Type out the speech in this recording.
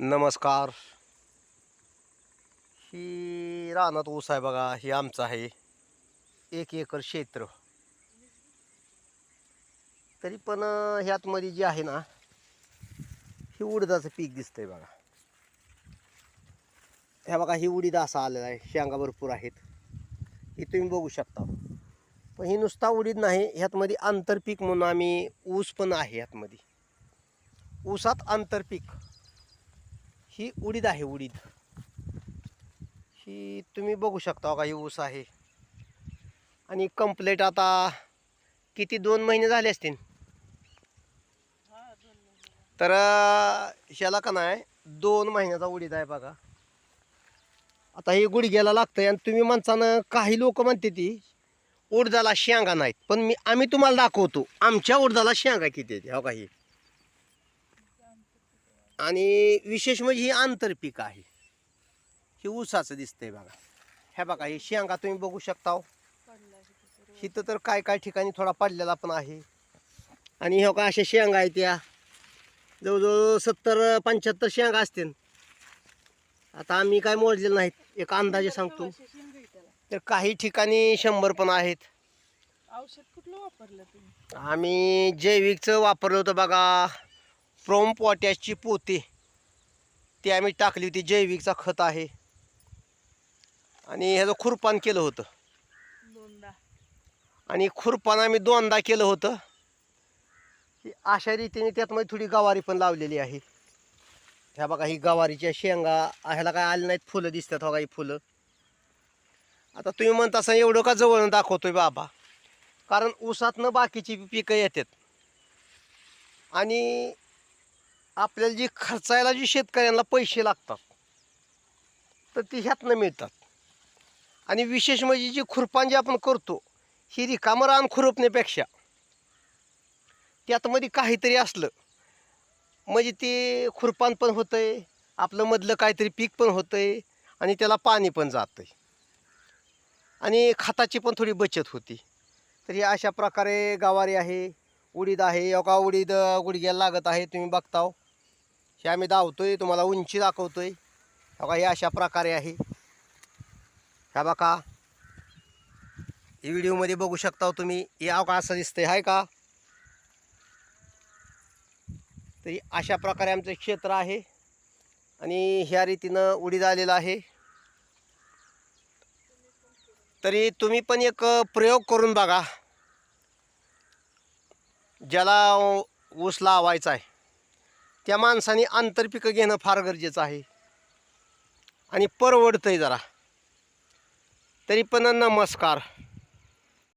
नमस्कार. ही रानात ऊस आहे बघा ही आमचं आहे. एक एकर क्षेत्र. तरी पण ह्यातमध्ये जी आहे ना ही उडदाचं पीक दिसतंय बघा. ह्या बघा ही उडीद असा आलेला आहे शेंगा भरपूर आहेत. हे तुम्ही बघू शकता. पण ही नुसता उडीद नाही ह्यातमध्ये आंतरपीक म्हणून आम्ही ऊस पण आहे ह्यातमध्ये. ऊसात आंतरपीक. ही उडीद आहे उडीद. ही तुम्ही बघू शकता का ही ऊस आहे. आणि कंप्लेट आता किती दोन महिने झाले असतील? तर ह्याला का नाही दोन महिन्याचा उडीद आहे बघा. आता हे गुडघ्याला लागतंय आणि तुम्ही माणसानं काही लोक म्हणते ती उडदाला शेंगा नाहीत. पण मी आम्ही तुम्हाला दाखवतो आमच्या उडदाला शेंगा किती आहेत हो काही आणि विशेष म्हणजे ही आंतरपीक आहे. ही ऊसाचं दिसतंय बघा. ह्या बघा ही शेंगा तुम्ही बघू शकता हो. इथं तर काय काय ठिकाणी थोडा पडलेला पण आहे. आणि ह्या का अशा शेंगा आहेत त्या जवळजवळ सत्तर पंच्याहत्तर शेंगा असतील. आता आम्ही काय मोजलेलं नाहीत. एक अंदाजे सांगतो. तर काही ठिकाणी शंभर पण आहेत. औषध कुठलं वापरलं तुम्ही? आम्ही जैविकचं वापरलं होतं बघा. प्रोम पोटॅशची पोते ती आम्ही टाकली होती जैविकचा खत आहे. आणि ह्याचं खुरपान केलं होतं. दोनदा. आणि खुरपान आम्ही दोनदा केलं होतं. अशा रीतीने त्यातमध्ये थोडी गवारी पण लावलेली आहे. ह्या बघा ही गवारीच्या शेंगा ह्याला काय आले नाहीत फुलं दिसतात बघा ही फुलं. आता तुम्ही म्हणता असं एवढं का जवळ दाखवतोय बाबा? कारण ऊसातनं बाकीची पिकं येतात. आणि आपल्याला जी खर्चायला जी शेतकऱ्यांना पैसे लागतात तर ती ह्यातनं मिळतात. आणि विशेष म्हणजे जी खुरपान जी आपण करतो ही रिकामं रान खुरपण्यापेक्षा त्यातमध्ये काहीतरी असलं म्हणजे ते खुरपान पण होतंय आपलं मधलं काहीतरी पीक पण होतंय आणि त्याला पाणी पण जातंय. आणि खताची पण थोडी बचत होती. तर हे अशा प्रकारे गवारी आहे उडीद आहे का उडीद गुडघ्याला लागत आहे तुम्ही बघताव. हे आम्ही धावतोय तुम्हाला उंची दाखवतोय. बघा हे अशा प्रकारे आहे. ह्या बघा. ही व्हिडिओमध्ये बघू शकता तुम्ही हे का असं दिसतंय आहे का? तरी अशा प्रकारे आमचं क्षेत्र आहे आणि ह्या रीतीनं उडीद आलेलं आहे. तरी तुम्ही पण एक प्रयोग करून बघा ज्याला ऊस लावायचा आहे. त्या माणसाने आंतरपिकं घेणं फार गरजेचं आहे. आणि परवडतंय जरा. तरी पण नमस्कार.